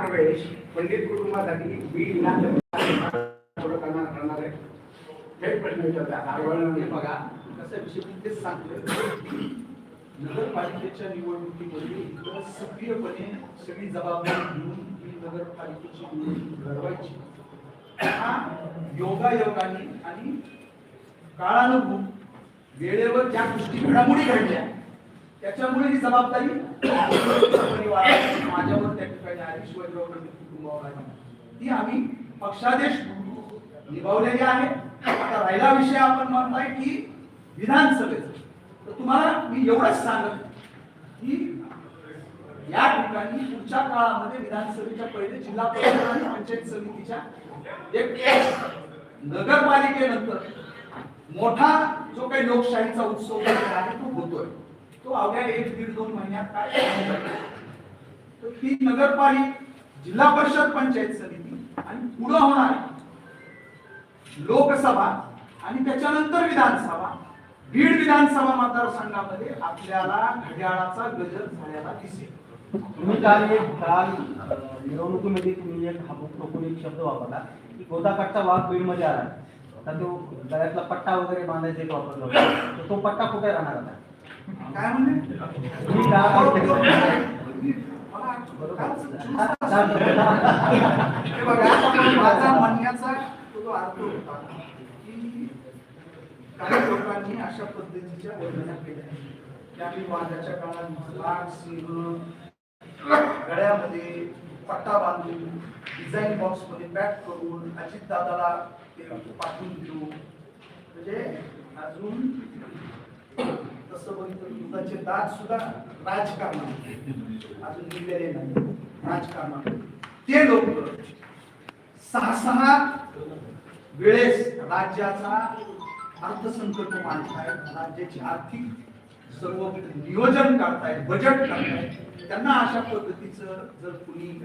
प्रवेश पंडित कुटुंबासाठी बीड करणार आहे प्रश्न बघा कसं विषय तेच सांगतोय नगरपालिकेच्या निवडणुकीमध्ये सक्रियपणे सगळी जबाबदारी घेऊन ही नगरपालिकेची निवडणूक घडवायची हा योगायोगाने आणि काळानुरूप वेळेवर ज्या गोष्टी घडामोडी घडल्या. त्याच्यामुळे ही जबाबदारी माझ्यावर त्या ठिकाणी आली शिवाजीराव कुटुंबावर आली ती आम्ही पक्षादेश निभावलेली आहे. आता राहिला विषय आपण म्हणताय की विधानसभेचा. तर तुम्हाला मी एवढंच सांगत की या ठिकाणी पुढच्या काळामध्ये विधानसभेच्या पहिले जिल्हा परिषद आणि पंचायत समितीच्या एक नगरपालिकेनंतर मोठा जो काही लोकशाहीचा उत्सव आहे तो होतोय. तो अवघ्या एक दीड दोन महिन्यात काय तर ती नगरपालिका जिल्हा परिषद पंचायत समिती आणि पुढं होणार लोकसभा आणि त्याच्यानंतर विधानसभा. बीड विधानसभा मतदारसंघामध्ये आपल्याला घड्याळाचा गजर झालेला दिसेल. तुम्ही काल एक काल मिरवणुकीमध्ये तुम्ही एक हापूक टोकून एक शब्द वापरला की गोदाकाठचा वाघ बीडमध्ये आला. आता तो गळ्यातला पट्टा वगैरे बांधायचा एक वापरला तर तो पट्टा कुठे राहणार आता? काय म्हणजे तुम्ही काल- हे माझा म्हणण्याचा तो अर्थ होता की काही लोकांनी अशा पद्धतीच्या वर्णना केल्या. की आम्ही वाघाच्या काळात वाघ सिंह गळ्यामध्ये पट्टा बांधून डिझाईन बॉक्समध्ये पॅक करून अजित दादाला ते पाठवून देऊ म्हणजे अजून तसं बघितलं दुधाचे दात सुद्धा राजकारणात अजून निघलेले नाही. राजकारणात ते लोक सहा सहा वेळेस राज्याचा अर्थसंकल्प मांडतायत राज्याची आर्थिक सर्व नियोजन करतायत बजेट करतायत त्यांना अशा पद्धतीचं जर कुणी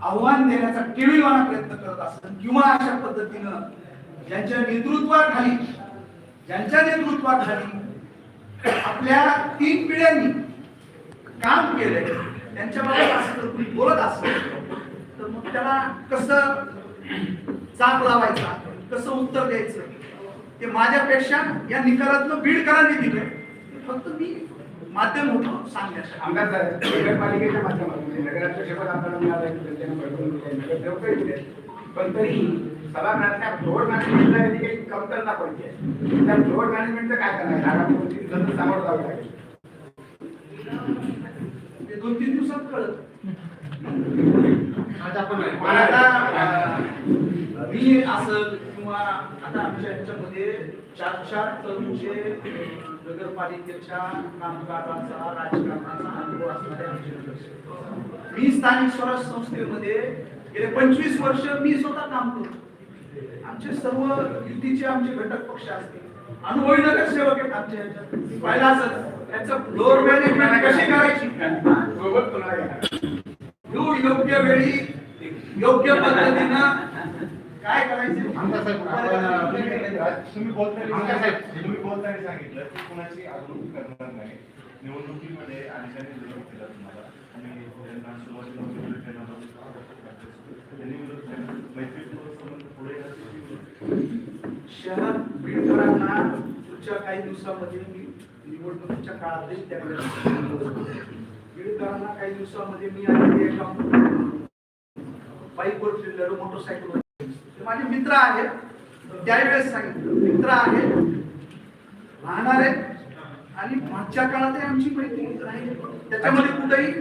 आव्हान देण्याचा केविलवाना प्रयत्न करत असेल किंवा अशा पद्धतीनं ज्यांच्या नेतृत्वाखाली ज्यांच्या नेतृत्वाखाली आपल्या तीन पिढ्यांनी काम केलंय. त्यांच्याबाबत असं जर कुणी बोलत असेल तर मग त्याला कसं चाप लावायचा? कसं उत्तर द्यायचं? ते माझ्यापेक्षा या निकालातलं बीडकरांनी दिलंय. फक्त मी माध्यम होतो सांगण्यासाठी. नगरपालिकेच्या माध्यमातून नगराचं आपल्याला मिळालं पण तरी सभागृहातल्या फ्लोअर मॅनेजमेंटला याची काही कमतरता पडते त्या फ्लोअर मॅनेजमेंटचं काय करणार? रागापूर्ती जर सामोरं जावं लागेल. ते दोन तीन दिवसात कळत. आज आपण मला आता मी असं किंवा आता आमच्या ह्याच्यामध्ये चार चार तरुणचे नगरपालिकेच्या कामकाजाचा राजकारणाचा अनुभव असणारे आमचे. मी स्थानिक स्वराज संस्थेमध्ये गेले पंचवीस वर्ष मी स्वतः काम करतो. आमचे सर्व युतीचे आमचे घटक पक्ष असतील. अनुभवी नगरसेवक आहेत आमच्या ह्याच्यात पाहिलं असं त्याचं फ्लोअर मॅनेजमेंट कशी करायची? योग्य वेळी योग्य पद्धतीनं काय करायचं? आमदार साहेब, आपण, तुम्ही साहेब, तुम्ही बोलताना सांगितलं की कुणाची करणार नाही. निवडणुकीमध्ये अनेकांनी विरोध केला तुम्हाला. आणि त्यांना सुरुवातीला शहर बीडकरांना पुढच्या काही दिवसामध्ये मी निवडणुकीच्या काळातही त्यावेळेस बीडकरांना काही दिवसामध्ये मी आणि एका बाईकवर फिरलेलो मोटरसायकलवर ते माझे मित्र आहेत. त्यावेळेस सांगितलं मित्र आहेत. राहणार आहेत आणि मागच्या काळातही आमची मैत्री राहिली त्याच्यामध्ये कुठेही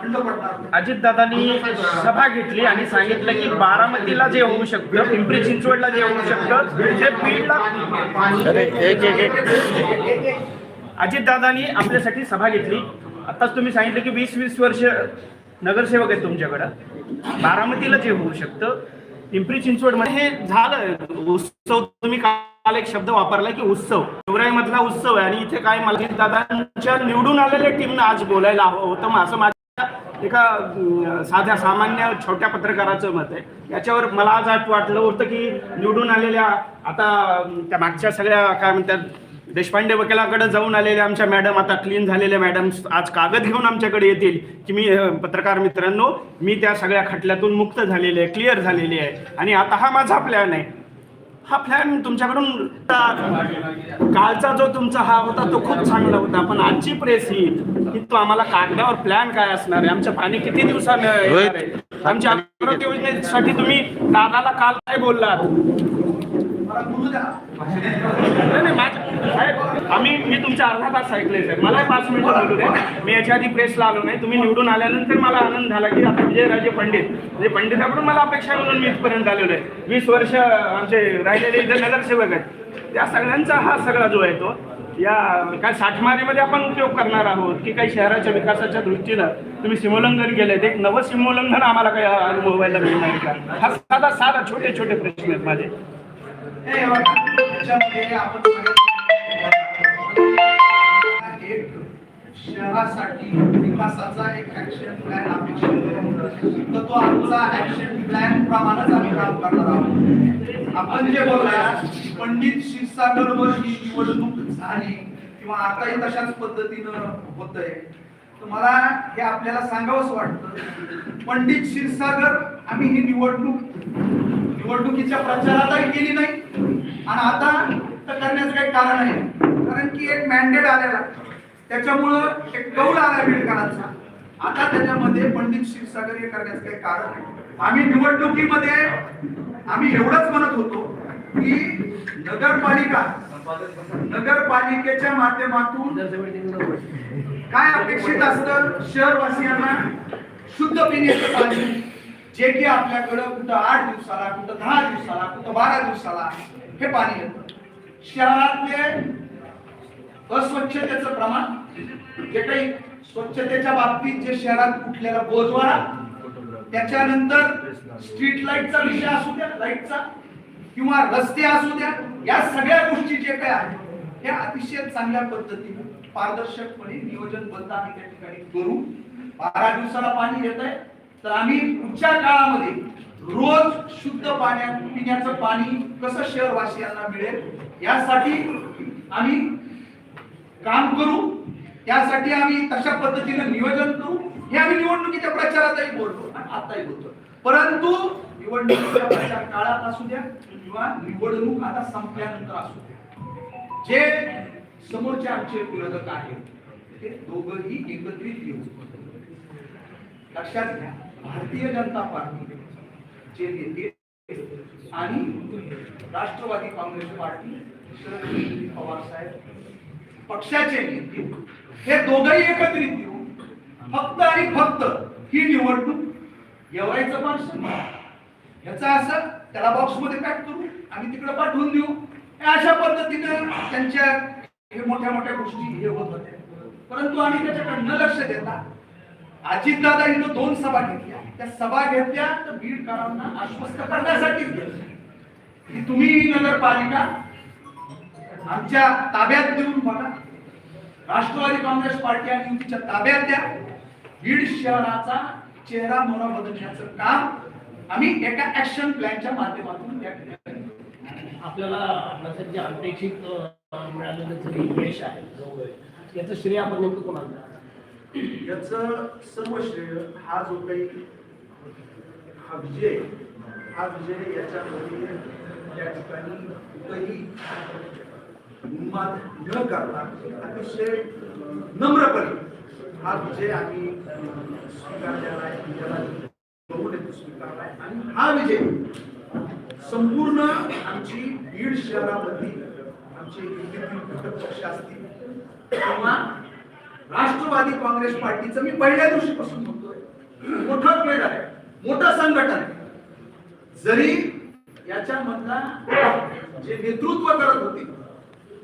खंड पडणार अजितदादांनी सभा घेतली आणि सांगितलं की बारामतीला जे होऊ शकतं पिंपरी चिंचवडला जे होऊ शकतं ते बीडला अजितदादांनी आपल्यासाठी सभा घेतली. आताच तुम्ही सांगितलं की वीस वीस वर्ष नगरसेवक आहेत तुमच्याकडं. बारामतीला जे होऊ शकतं पिंपरी चिंचवडमध्ये हे झालं. उत्सव तुम्ही काल एक शब्द वापरला की उत्सव. मधला उत्सव आहे आणि इथे काय मला दादांच्या निवडून आलेल्या टीमनं आज बोलायला हवं होतं. मग असं माझ्या एका साध्या सामान्य छोट्या पत्रकाराचं मत आहे. याच्यावर मला आज वाटलं होतं की निवडून आलेल्या आता त्या मागच्या सगळ्या काय म्हणतात देशपांडे वकिलाकडे जाऊन आलेले आमच्या मॅडम आता क्लीन झालेल्या मॅडम आज कागद घेऊन आमच्याकडे येतील की मी पत्रकार मित्रांनो मी त्या सगळ्या खटल्यातून मुक्त झालेले आहे क्लिअर झालेली आहे. आणि आता हा माझा प्लॅन आहे. हा प्लॅन तुमच्याकडून कालचा जो तुमचा हा होता तो खूप चांगला होता. पण आजची प्रेस ही की तो आम्हाला कागदावर प्लॅन काय असणार आहे? आमचं पाणी किती दिवसानं येणार आहे? आमच्या आरोग्य योजनेसाठी तुम्ही दादाला काल काय बोललात? नाही, नाही, माझं- साहेब, आम्ही मी तुमच्या अर्धा तास ऐकले साहेब. मला पाच मिनिटं बोलू द्या. मी याच्या आधी प्रेसला आलो नाही. तुम्ही निवडून आल्यानंतर मला आनंद झाला की आता विजयराजे पंडित. म्हणजे पंडिताकडून मला अपेक्षा म्हणून मी इथपर्यंत आलेलो आहे. वीस वर्ष आमचे राहिलेले इथे नगरसेवक आहेत. त्या सगळ्यांचा हा सगळा जो आहे तो या काय साठमारीमध्ये आपण उपयोग करणार आहोत की काही शहराच्या विकासाच्या दृष्टीनं तुम्ही सीमोल्लंघन केलेत एक नवं सीमोल्लंघन आम्हाला काही अनुभवायला मिळणार का? हा साधा साधा छोटे छोटे प्रश्न आहेत माझे. शहरासाठी विकासाचा एक ऍक्शन प्लॅन अपेक्षित तर तो आमचा ऍक्शन प्लॅन प्रमाणेच आम्ही काम करणार आहोत. आपण जे बोलला पंडित क्षीरसागरवर ही निवडणूक झाली किंवा आताही तशाच पद्धतीनं होत आहे तर मला हे आपल्याला सांगावंच वाटतं. पंडित क्षीरसागर आम्ही ही निवडणूक निवडणुकीच्या प्रचारातही केली नाही. आणि आता तर करण्याचं काही कारण आहे. कारण की एक मॅन्डेट आलेला त्याच्यामुळं एक कौल आला बीडकरांचा आता त्याच्यामध्ये पंडित क्षीरसागर हे करण्याचं काही कारण नाही. आम्ही निवडणुकीमध्ये आम्ही एवढंच म्हणत होतो की नगरपालिका नगरपालिकेच्या माध्यमातून काय अपेक्षित असतं शहरवासियांना? शुद्ध पिण्याचं पाणी जे की आपल्याकडं कुठं आठ दिवसाला कुठं दहा दिवसाला कुठं बारा दिवसाला हे पाणी येतं. शहरातले अस्वच्छतेचं प्रमाण. जे काही स्वच्छतेच्या बाबतीत जे शहरात उठलेला बोजवारा त्याच्यानंतर स्ट्रीट लाईटचा विषय असू द्या लाईटचा किंवा रस्ते असू द्या या सगळ्या गोष्टी जे काय आहेत त्या अतिशय चांगल्या पद्धतीने पारदर्शकपणे नियोजनबद्ध आम्ही त्या ठिकाणी करू. बारा दिवसाला पाणी येत आहे. तर आम्ही पुढच्या काळामध्ये रोज शुद्ध पाण्यात पिण्याचं पाणी कसं शहरवासियांना मिळेल यासाठी आम्ही काम करू त्यासाठी आम्ही तशा पद्धतीने नियोजन करू. हे आम्ही निवडणुकीच्या प्रचारातही बोलतो आणि आताही बोलतो. परंतु निवडणुकीच्या प्रचार काळात असू द्या किंवा निवडणूक आता संपल्यानंतर असू द्या. जे समोरचे आमचे विरोधक आहेत ते दोघंही एकत्रित येऊ लक्षात घ्या भारतीय जनता पार्टी जे नेते आणि राष्ट्रवादी काँग्रेस पार्टी शरद पवार साहेब पक्षाचे नेते. हे दोघंही एकत्रित येऊन फक्त आणि फक्त ही निवडणूक येवायचं पार्सल याचा असं त्याला बॉक्समध्ये पॅक करू आम्ही तिकडे पाठवून देऊ. अशा पद्धतीने त्यांच्या हे मोठ्या मोठ्या गोष्टी हे होत होत्या. परंतु आम्ही त्याच्याकडे न लक्ष देता. अजितदादा इथं दोन सभा घेतल्या. त्या सभा घेतल्या तर बीडकरांना आश्वस्त करण्यासाठीच की तुम्ही ही नगरपालिका आमच्या ताब्यात देऊन बघा राष्ट्रवादी काँग्रेस पार्टी आणि युतीच्या ताब्यात द्या बीड शहराचा चेहरा मोहरा बदलण्याचं काम आम्ही एका ऍक्शन प्लॅनच्या माध्यमातून. आपल्याला आपलं जे अनपेक्षित मिळालेलं जे यश आहे याचं श्रेय आपण नेमकं कोणाला? याचं सर्व श्रेय हा जो काही हा विजय हा विजय याच्यामध्ये त्या ठिकाणी कुठंही उन्माद न करता अतिशय नम्रपणे हा विजय आम्ही स्वीकारलेला आहे त्याला स्वीकारला आहे आणि हा विजय संपूर्ण आमची बीड शहरामधली आमचे घटक पक्ष असतील किंवा राष्ट्रवादी काँग्रेस पार्टीचं मी पहिल्या दिवशीपासून म्हणतोय मोठं आहे मोठं संघटन आहे. जरी याच्यामधला जे नेतृत्व करत होते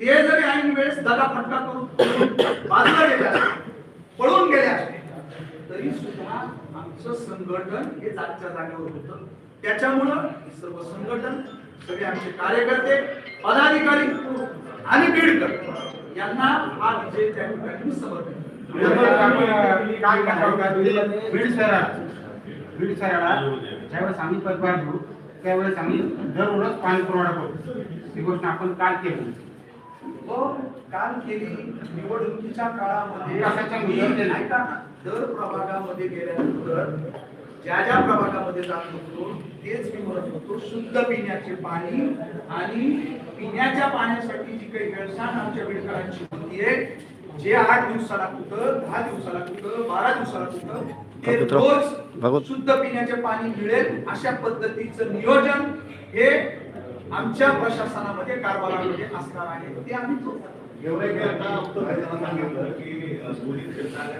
ते जरी ऐन वेळेस दादा फटका करून बाजूला गेल्या पळून गेले तरी सुद्धा आमचं संघटन हे जागच्या जागेवर होतं. त्याच्यामुळं सर्व संघटन सगळे आमचे कार्यकर्ते पदाधिकारी आणि बीडकर यांना हा विजय त्या ठिकाणी समर्पित करतो. बीड शहराला ज्यावेळेस आम्ही पदभार घेऊ त्यावेळेस आम्ही दररोज पाणी पुरवठा करू. ही गोष्ट आपण काल केली. व काल केली निवडणुकीच्या काळामध्ये. ऐका ना, दर प्रभागामध्ये गेल्यानंतर ज्या ज्या प्रभागामध्ये जात होतो तेच मी म्हणत होतो शुद्ध पिण्याचे पाणी आणि पिण्याच्या पाण्यासाठी जी काही गैरसाण आमच्या बिडकरांची होतीये जे आठ दिवसाला कुठं दहा दिवसाला कुठं बारा दिवसाला कुठं ते रोज शुद्ध पिण्याचे पाणी मिळेल अशा पद्धतीचं नियोजन हे आमच्या प्रशासनामध्ये कारभारामध्ये असणार आहे ते आम्ही. एवढं आता सांगितलं की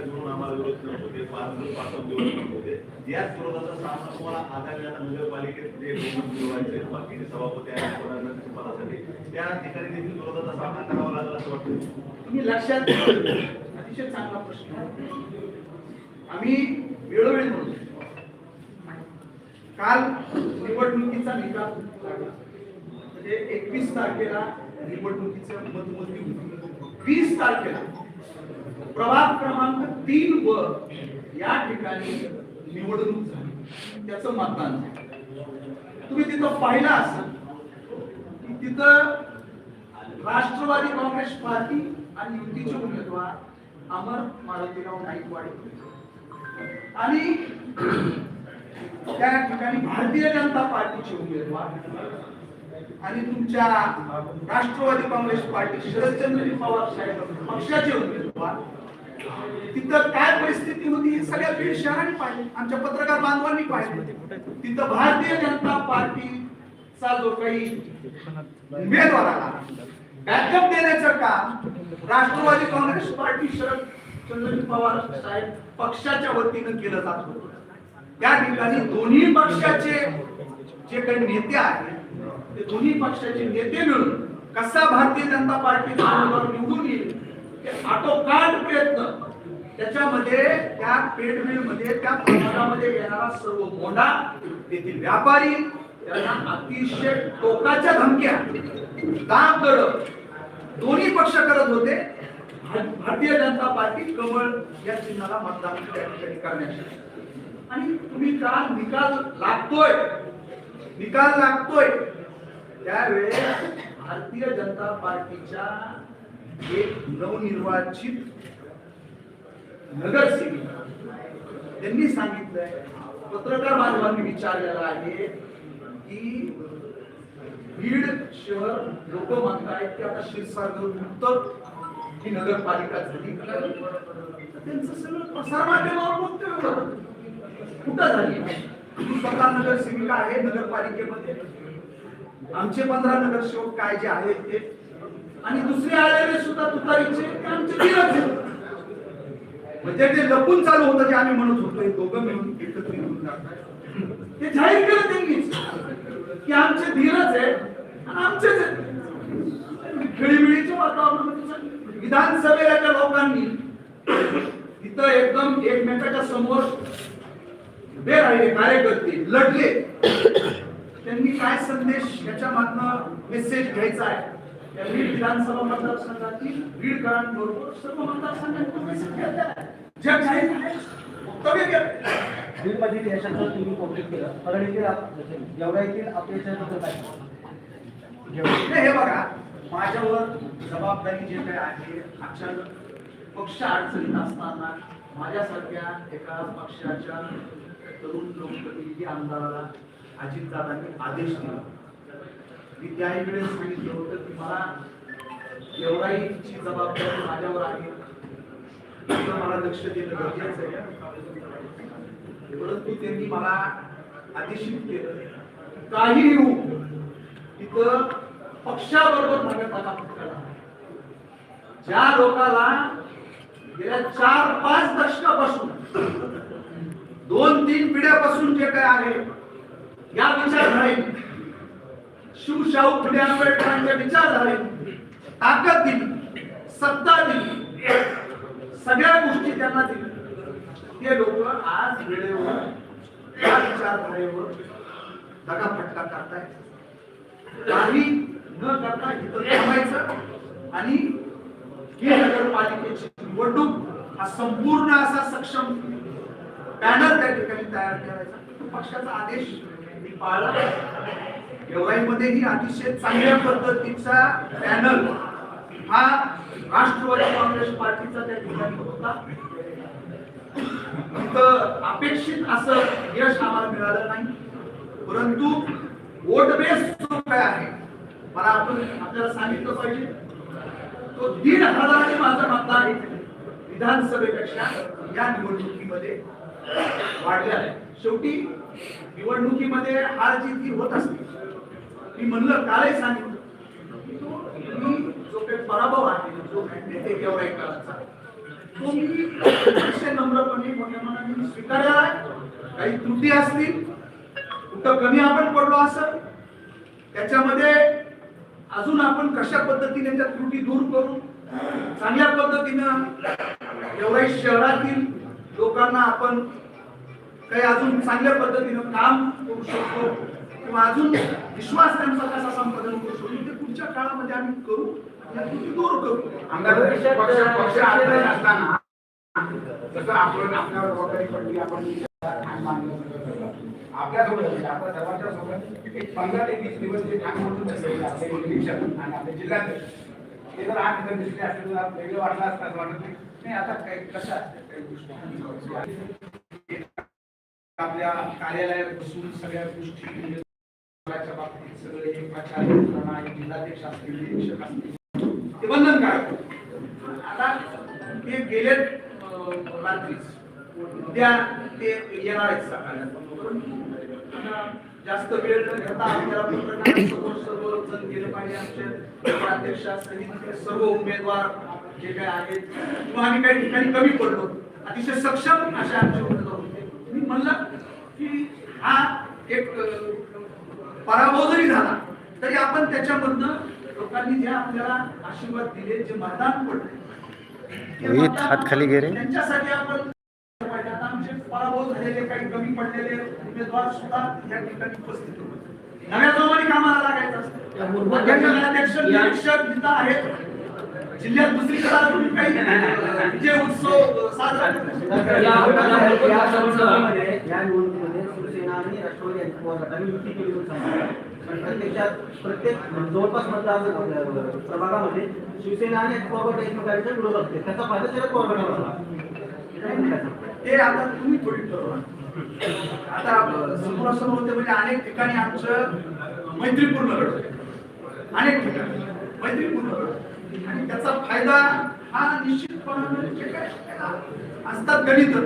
जोडून आम्हाला विरोध करत होते पाच दिवस पाच पाच दिवस करत होते याच विरोधाचा सामना तुम्हाला आगामी आता नगरपालिकेत जे बाकीचे सभापती आहेत कोणाच्या पदासाठी त्या ठिकाणी देखील विरोधाचा सामना करावा लागला असं वाटतं तुम्ही लक्षात. अतिशय चांगला प्रश्न. आम्ही वेळोवेळी म्हणतो काल निवडणुकीचा निकाल लागला म्हणजे एकवीस तारखेला निवडणुकीचं मतमोजणी होती वीस तारखेला प्रभाग क्रमांक तीन व या ठिकाणी निवडणूक झाली. त्याचं मतदान झालं. तुम्ही तिथं पाहिलं असाल की तिथं राष्ट्रवादी काँग्रेस पार्टी आणि युतीचे उमेदवार अमर मारुतीराव नाईकवाडे आणि त्या ठिकाणी भारतीय जनता पार्टीचे उमेदवार आणि तुमच्या राष्ट्रवादी काँग्रेस पार्टी शरदचंद्र पवार साहेब पक्षाचे उमेदवार तिथं काय परिस्थिती होती हे सगळ्या बीड शहराने पाहिजे आमच्या पत्रकार बांधवांनी पाहिजे तिथं भारतीय जनता पार्टीचा जो काही उमेदवाराला बॅकअप देण्याचं काम राष्ट्रवादी काँग्रेस पार्टी शरद चंद्रजी पवार साहेब पक्षाच्या वतीनं केलं जात होतं. त्या ठिकाणी दोन्ही पक्षाचे जे काही नेते आहेत ते दोन्ही पक्षाचे नेते मिळून कसा भारतीय जनता पार्टीचा उमेदवार निवडून येईल ते आटोकाट प्रयत्न. त्याच्यामध्ये त्या पेडमिलमध्ये त्या प्रमाणामध्ये येणारा सर्व मोंडा तेथील व्यापारी त्यांना अतिशय टोकाच्या धमक्या दाब दडप दोन्ही पक्ष करत होते. भारतीय जनता पार्टी कमळ या चिन्हाला मतदान त्या ठिकाणी करण्यासाठी आणि तुम्ही काल निकाल लागतोय. निकाल लागतोय. त्यावेळेस भारतीय जनता पार्टीच्या एक नवनिर्वाचित नगरसेविका त्यांनी सांगितलंय पत्रकार बांधवांनी विचारलेला आहे की बीड शहर लोक मानतायत की आता क्षीरसागर मुक्त ही नगरपालिका झाली? त्यांचं सगळं प्रसार माध्यमावर वक्तव्य कुठं झाली? स्वतः नगरसेविका आहे नगरपालिकेमध्ये. आमचे पंधरा नगरसेवक काय जे आहेत ते. आणि दुसरे आलेले सुद्धा तुतारीचे आमचे म्हणजे ते लपून चालू होतं जे आम्ही म्हणत होतो. दोघं मिळून एकत्रित होऊन ते जाहीर केलं त्यांनी की आमचे धीरच आहे आणि आमचेच आहेत. खेळीमेळीच्या विधानसभेला विधानसभेच्या लोकांनी तिथं एकदम एकमेकाच्या समोर उभे राहिले कार्यकर्ते लढले. त्यांनी काय संदेश याच्या मागनं मेसेज घ्यायचा आहे? त्या बीड विधानसभा मतदारसंघातील बीडकरांबरोबर सर्व मतदारसंघांना मेसेज घ्यायचा आहे. वक्तव्य केलं. बीडमधील यशाचं तुम्ही कौतुक केलं. परळीतील आप- जेवढा येथील अपयशाबद्दल काय हे बघा माझ्यावर जबाबदारी जे काही आहे अचानक पक्ष अडचणीत असताना माझ्यासारख्या एका पक्षाच्या तरुण लोकप्रतिनिधी आमदाराला अजितदादांनी आदेश दिला. मी त्याही वेळेस सांगितलं होतं की मला एवढाही जबाबदारी माझ्यावर आहे. तिथं मला लक्ष देणं गरजेचं आहे. परंतु त्यांनी मला आदेशित केलं. काही येऊ तिथं पक्षाबरोबर भागात ज्या लोकाला गेल्या चार पाच दशकापासून दोन तीन पिढ्यापासून जे काय आहे या विचारधारेने शिवशाहू फुले आंबेडकरांच्या विचारधारेने ताकद दिली सत्ता दिली. सगळ्या गोष्टी त्यांना दिली ते लोक आज वेळेवर या विचारधारेवर दगाफटका करतायत. काही न करता इथं थांबायचं आणि ही नगरपालिकेची निवडणूक हा संपूर्ण असा सक्षम पॅनल त्या ठिकाणी तयार करायचा. पक्षाचा आदेश मी पाळला ही अतिशय चांगल्या पद्धतीचा पॅनल हा राष्ट्रवादी काँग्रेस पार्टीचा त्या ठिकाणी होता. तिथं अपेक्षित असं यश आम्हाला मिळालं नाही. परंतु वोट बेस जो काय आहे मला आपण आपल्याला सांगितलं पाहिजे. तो दीड हजाराने माझा मतदार विधानसभेपेक्षा या निवडणुकीमध्ये वाढला आहे. शेवटी निवडणुकीमध्ये हार जीत ही होत असते मी म्हणलं कालही सांगितलं. मी जो काही पराभव आहे जो काही नेते गेवराईकरांचा तो मी अतिशय नम्रपणे मोठ्या मनाने स्वीकारला आहे. काही त्रुटी असतील कुठं कमी आपण पडलो असं त्याच्यामध्ये अजून आपण कशा पद्धतीने त्या त्रुटी दूर करू चांगल्या पद्धतीनं एवढ्या शहरातील लोकांना आपण काही अजून चांगल्या पद्धतीनं काम करू शकतो. किंवा अजून विश्वास त्यांचा कसा संपादन करू शकतो? ते पुढच्या काळामध्ये आम्ही करू दूर करू. आमदार असताना जसं आपण जबाबदारी पडली आपण आपल्यासोबत म्हणजे आपल्या सर्वांच्या सोबत एक पंधरा ते वीस दिवस जे ठाण मांडून बसलेले आपले निरीक्षक आणि आपले जिल्हाध्यक्ष ते जर आठ दिवस दिसले असते वेगळं वाटलं असतं असं वाटत नाही. नाही आता काही कशा काही गोष्टी? आपल्या कार्यालयात बसून सगळ्या गोष्टी म्हणजे मुलाच्या बाबतीत सगळे एक प्रचार जिल्हाध्यक्ष असतील निरीक्षक असतील ते बंधनकारक आता ते गेले रात्रीच. उद्या ते येणार आहेत सकाळी. जास्त वेळ न घेता आपल्याला पत्रकारांसमोर सर्व जण गेले पाहिजे. आमचे अध्यक्ष असतील सर्व उमेदवार जे काय आहेत किंवा आम्ही काही ठिकाणी कमी पडलो अतिशय सक्षम अशा आमचे उमेदवार होते. मी म्हणलं की हा एक पराभव जरी झाला तरी आपण त्याच्यामधनं लोकांनी जे आपल्याला आशीर्वाद दिले जे मतदान पडले हात खाली रे. त्यांच्यासाठी आपण आमचे पराभव झालेले काही कमी पडलेले उमेदवार सुद्धा या ठिकाणी उपस्थित होते. नव्या जोमाने कामाला लागायचं असतं. अध्यक्ष अध्यक्ष निरीक्षक जिथं आहेत जिल्ह्यात दुसरीकडे अजून काही उत्सव साजरा या- निवडणुकीमध्ये शिवसेना आणि राष्ट्रवादी यांची पवार गटाने युती केली होती समजा. पण प्रत्यक्षात प्रत्येक जवळपास मतदार प्रभागामध्ये शिवसेना आणि पवार एकमेकांच्या विरोधात होते त्याचा फायदा शरद पवार गटाला. ते आता तुम्ही थोडी ठरवा आता समोरासमोर होते म्हणजे अनेक ठिकाणी आमचं मैत्रीपूर्ण लढत अनेक ठिकाणी मैत्रीपूर्ण लढत फायदा हा निश्चितपणाने काय असतात गणित.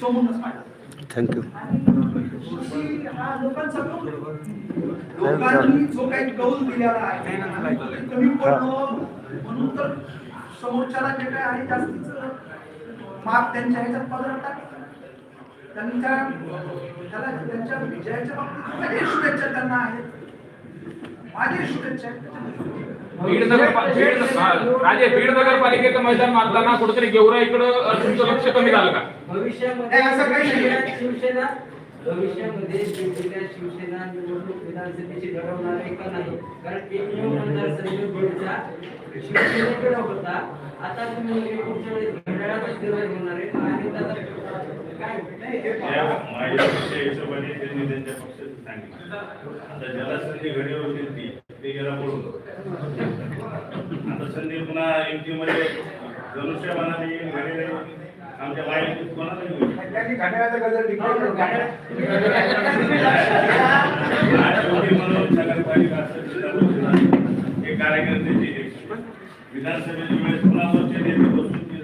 समोरच फायदा थँक्यू हा. लोकांनी जो काही कौल दिलेला आहे कमी पडलो म्हणून तर समोरच्याला जे काय आहे जास्तीचं मार्क त्यांच्या ह्याच्यात. त्यांच्या त्याला त्यांच्या विजयाच्या बाबतीत माझ्या शुभेच्छा त्यांना आहेत माझी शुभेच्छा आहेत. बीड नगर बीड राजे बीड नगरपालिकेचं मैदान मारताना कुठेतरी गेवरा इकडं तुमचं लक्ष कमी झालं का? नाही, असं काही नाही. भविष्यामध्ये शिवसेना भविष्यामध्ये वेगवेगळ्या शिवसेना निवडणूक विधानसभेची लढवणार आहे का नाही? कारण एकमेव मतदारसंघ बीडचा शिवसेनेकडे होता. आता तुम्ही पुढच्या वेळेस घड्याळातच निर्णय घेणार आहे. आणि त्याचा? काय? नाही, हे या माझ्या पक्षा हिशोबाने त्यांनी त्यांच्या पक्षाचं सांगितलं. आता ज्याला संधी घडी होती ती ते गेला पडून आता संधी पुन्हा एमपी मध्ये धनुष्यबाणाने येईल घडी आमच्या म्हणून नगरपालिका हे कार्यकर्त्याची. विधानसभेच्या वेळेस पुन्हा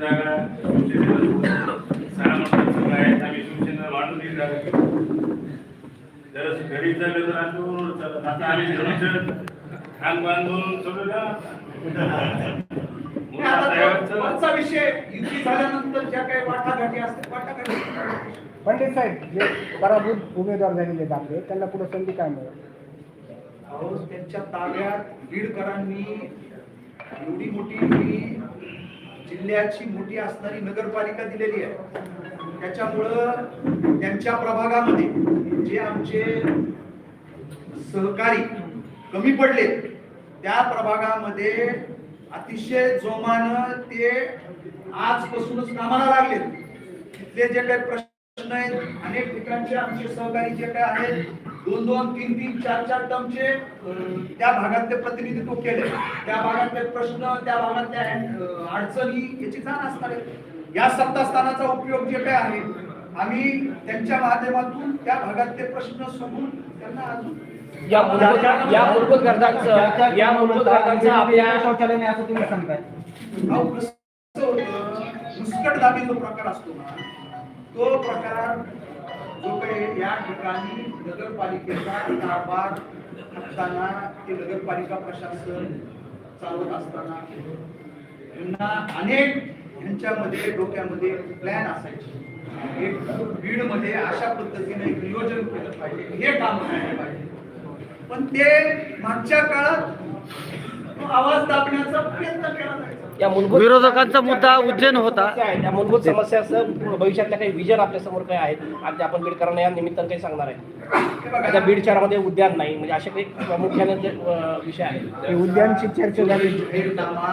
जागा शिवसेनेला सोडली. सहा मतदारसंघ आहेत आम्ही शिवसेनेला वाढून जागा घेऊ. जर घरी चाललं तर आम्ही. आता आम्ही धनुष्य खान बांधून विषय? युती झाल्यानंतर ज्या काही वाटाघाटी असतात वाटाघाटी. पंडित साहेब जे पराभूत उमेदवार झालेले आहेत आपले त्यांना पुढे संधी काय मिळेल? अहो, त्यांच्या ताब्यात बीडकरांनी एवढी मोठी ही जिल्ह्याची मोठी असणारी नगरपालिका दिलेली आहे. त्याच्यामुळं त्यांच्या प्रभागामध्ये जे आमचे सहकारी कमी पडले त्या प्रभागामध्ये अतिशय जोमानं ते आजपासूनच कामाला लागले. तिथले जे काही प्रश्न आहेत अनेक ठिकाणचे आमचे सहकारी जे काय आहेत दोन दोन तीन तीन चार चार टर्मचे त्या भागातले प्रतिनिधित्व केले. त्या भागातले प्रश्न त्या भागातल्या अडचणी याची जाण असणार या सत्तास्थानाचा उपयोग जे काय आहे आम्ही त्यांच्या माध्यमातून त्या भागातले प्रश्न सोडून त्यांना अजून या मूलभूत या मूलभूत गरजांचं या मूलभूत गरजांचं आपल्या शौचालय नाही असं तुम्ही सांगताय. होतं, मुस्कटदाबी जो प्रकार असतो ना तो प्रकार जो काही या ठिकाणी नगरपालिकेचा कारभार असताना ते नगरपालिका प्रशासन चालवत असताना यांना अनेक यांच्यामध्ये डोक्यामध्ये प्लॅन असायचे. एक बीडमध्ये अशा पद्धतीने एक नियोजन केलं पाहिजे हे काम करायला पाहिजे. पण ते मागच्या काळात तो आवाज दाबण्याचा प्रयत्न केला जायचा. या मूलभूत विरोधकांचा मुद्दा उज्जैन होता. समस्या. त्या मूलभूत समस्याचं भविष्यातल्या काही विजन आपल्यासमोर काय आहेत आज आपण बीडकरांना या निमित्तानं काही सांगणार आहे. आता बीड शहरामध्ये उद्यान नाही म्हणजे असे काही प्रामुख्याने विषय आहेत. उद्यानची चर्चा झाली.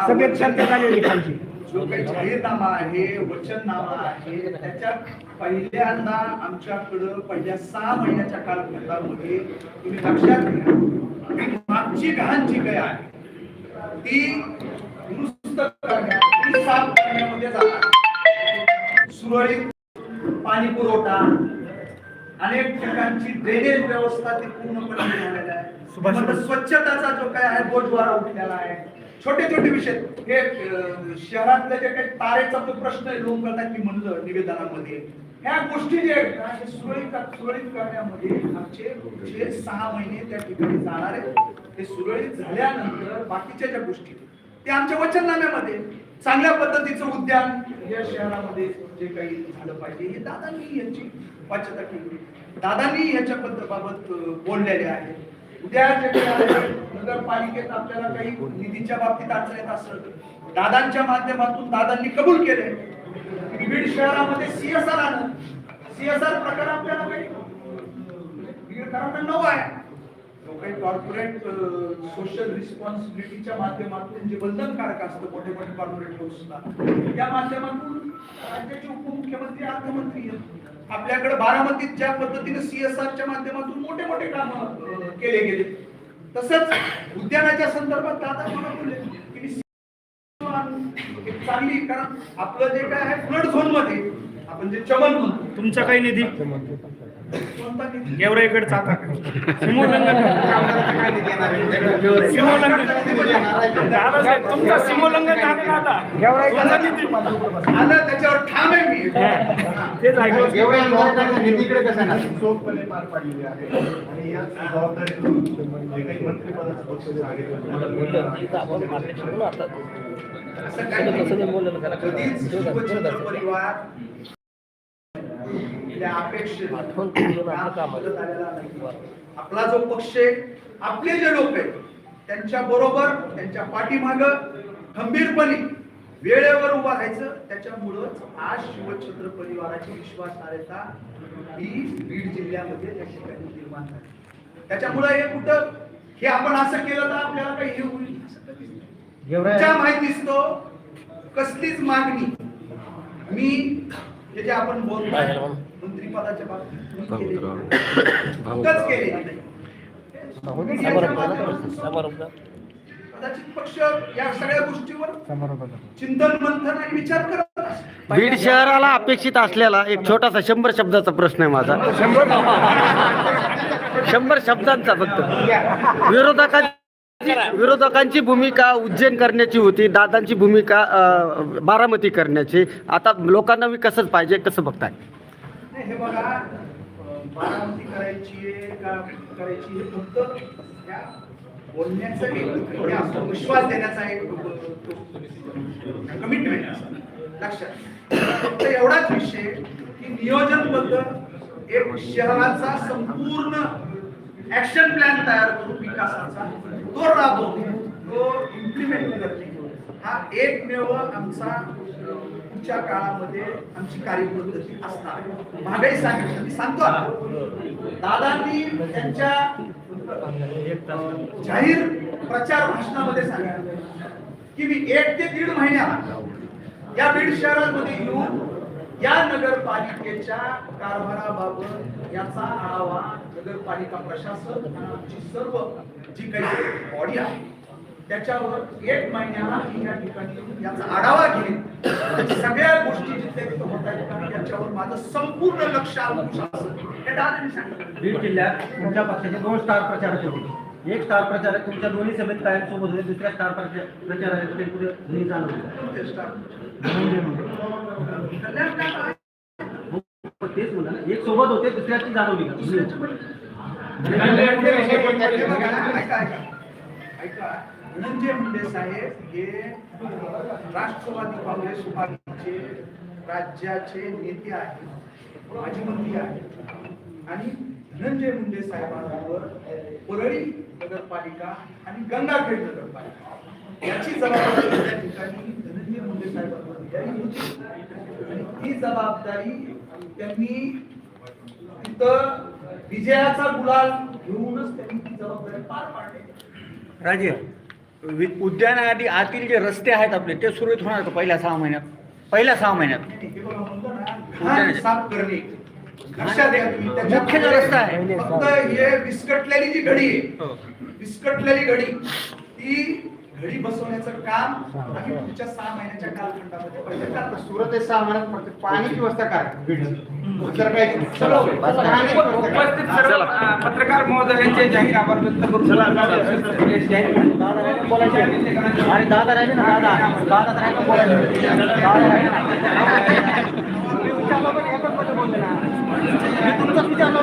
सगळ्यात चर्चा झालेली खालची. जो काही जाहीरनामा आहे वचननामा आहे त्याच्यात पहिल्यांदा आमच्याकडं पहिल्या सहा महिन्याच्या कालखंडामध्ये तुम्ही लक्षात घ्या मागची घाण जी काही आहे ती दुरुस्त करण्यात ती साफ करण्यामध्ये जाणार. सुरळीत पाणी पुरवठा अनेक ठिकाणची ड्रेनेज व्यवस्था ती पूर्णपणे झालेली आहे. स्वच्छताचा जो काय आहे बोटद्वारा उठलेला आहे. छोटे छोटे विषय. हे शहरातले जे काही तारेचा जो प्रश्न लोक करतात की म्हणलं निवेदनामध्ये. ह्या गोष्टी जे आहेत सुरळीत सुरळीत करण्यामध्ये आमचे जे सहा महिने त्या ठिकाणी जाणार आहेत ते सुरळीत झाल्यानंतर बाकीच्या ज्या गोष्टी ते आमच्या वचननाम्यामध्ये. चांगल्या पद्धतीचं उद्यान या शहरामध्ये जे काही झालं पाहिजे हे दादांनी यांची वाच्यता केली. दादांनी याच्या बाबत बोललेले आहे उद्या नगरपालिकेत आपल्याला काही निधीच्या बाबतीत अडचण येत असेल दादांच्या माध्यमातून दादांनी कबूल केले बीड शहरामध्ये सीएसआर आलं. सीएसआर प्रकार आपल्याला काही बीडकरांना नवं आहे. जो काही कॉर्पोरेट सोशल रिस्पॉन्सिबिलिटीच्या माध्यमातून जे बंधनकारक असतं मोठे मोठे कॉर्पोरेट हाऊसला या माध्यमातून राज्याचे उपमुख्यमंत्री अर्थमंत्री आहेत. आपल्याकडे बारामतीत ज्या पद्धतीने सीएसआरच्या माध्यमातून मोठे मोठे काम केले गेले. तसंच उद्यानाच्या संदर्भात दादा मला बोलले की मी एक चांगली कारण आपलं जे काय आहे फ्लड झोनमध्ये आपण जे चमन म्हणतो. तुमचा काही निधी? कोणता निधी? गेवराईकडचा आता सीमोल्लंघन सीमोल्लंघन दादासाहेब, तुमचा सीमोल्लंघन झालं ना आता तुमचा निधी. आलं त्याच्यावर ठाम आहे मी तेच ऐकलं निधीकडे कसं चोखपणे पार पाडलेली आहे आणि या जबाबदारीतून जे काही मंत्रिपदाचं बक्षीस इथं आपण मार्केट करू ना आता. असं काही नाही. तसं नाही बोललं त्याला. कधीच शिवछत्र परिवार त्या अपेक्षेत आपलं जो पक्ष आहे आपले जे लोक आहेत त्यांच्या बरोबर त्यांच्या पाठीमाग खंबीरपणे वेळेवर उभा राहायचं. त्याच्यामुळंच आज शिवछत्र परिवाराची विश्वासार्हता ही बीड जिल्ह्यामध्ये त्या ठिकाणी निर्माण झाली. त्याच्यामुळं हे कुठं हे आपण असं केलं तर आपल्याला काही हे होईल? माहीत दिसतो कसलीच मागणी. मी हे जे आपण बोलतो मंत्रिपदाच्या बाबतीत कदाचित पक्ष या सगळ्या गोष्टीवर चिंतन मंथन आणि विचार करत. बीड शहराला अपेक्षित असलेला एक छोटासा शंभर शब्दाचा प्रश्न आहे माझा. शंभर शब्दांचा फक्त. विरोधकांची विरोधकांची भूमिका उज्जैन करण्याची होती दादांची भूमिका अं, बारामती करण्याची. आता लोकांना विकासच पाहिजे कसं बघताय. नाही, हे बघा अं, बारामती करायची आहे का करायची हे फक्त त्या बोलण्याचं एक हे असतं, विश्वास देण्याचा एक कमिटमेंट लक्षात. फक्त एवढाच विषय की नियोजनबद्ध एक शहराचा संपूर्ण ऍक्शन प्लॅन तयार करून विकासाचा तो राबवतो तो इम्प्लिमेंट करणे हा एकमेव आमचा पुढच्या काळामध्ये आमची कार्यपद्धती असणार. आहे. महागाई सांगितलं. मी सांगतो दादांनी त्यांच्या जाहीर प्रचार भाषणामध्ये सांगितलं. की मी एक ते दीड महिन्या या बीड शहरामध्ये येऊन या नगरपालिकेच्या कारभाराबाबत याचा आढावा नगरपालिका प्रशासन आणि आमची सर्व जी काही बॉडी आहे त्याच्यावर एक महिन्याला मी या ठिकाणी याचा आढावा घेईन. सगळ्या गोष्टी जिथे तिथे होत आहेत का, याच्यावर माझं संपूर्ण लक्ष हे दादांनी सांगितलं बीड जिल्ह्यात तुमच्या पक्षाचे दोन स्टार प्रचारक होते. एक स्टार प्रचारक तुमच्या दोन्ही सभेत कायम सोबत होते दुसऱ्या स्टार प्रचारक पुढे घरी जाणवले तेच म्हणलं ना एक सोबत होते दुसऱ्याची जाणवली का धनंजय मुंडे साहेब हे राष्ट्रवादी काँग्रेस पार्टीचे राज्याचे नेते आहेत माजी मंत्री आहेत आणि धनंजय मुंडे साहेबांवर परळी नगरपालिका आणि गंगाखेड नगरपालिका. याची जबाबदारी त्या ठिकाणी धनंजय मुंडे साहेबांवर दिलेली होती. आणि ती जबाबदारी त्यांनी तिथं विजयाचा गुलाल घेऊनच त्यांनी ती जबाबदारी पार पाडली. राजे उद्यानाआधी आतील जे रस्ते आहेत आपले ते सुरळीत होणार का पहिल्या सहा महिन्यात? पहिल्या सहा महिन्यात. हे साफ करणे. मुख्य जो रस्ता आहे. फक्त हे विस्कटलेली जी घडी आहे विस्कटलेली घडी ती घडी बसवण्याचं काम आम्ही पुढच्या सहा महिन्याच्या कालखंडामध्ये पहिले करतो. सुरत हे सहा महिन्यात फक्त पाण्याची व्यवस्था काय पत्रकार महोदयांचे जाहीर आभार व्यक्त करू दादा राहिले ना दादा? दादा राहिले बोलायला तुमचाच विचारलं?